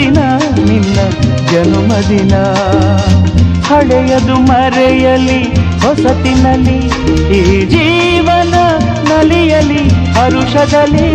ಸುದಿನ ನಿನ್ನ ಜನುಮದಿನ ಹಳೆಯದು ಮರೆಯಲಿ ಹೊಸತಿನಲಿ ಈ ಜೀವನ ನಲಿಯಲಿ ಹರುಷದಲ್ಲಿ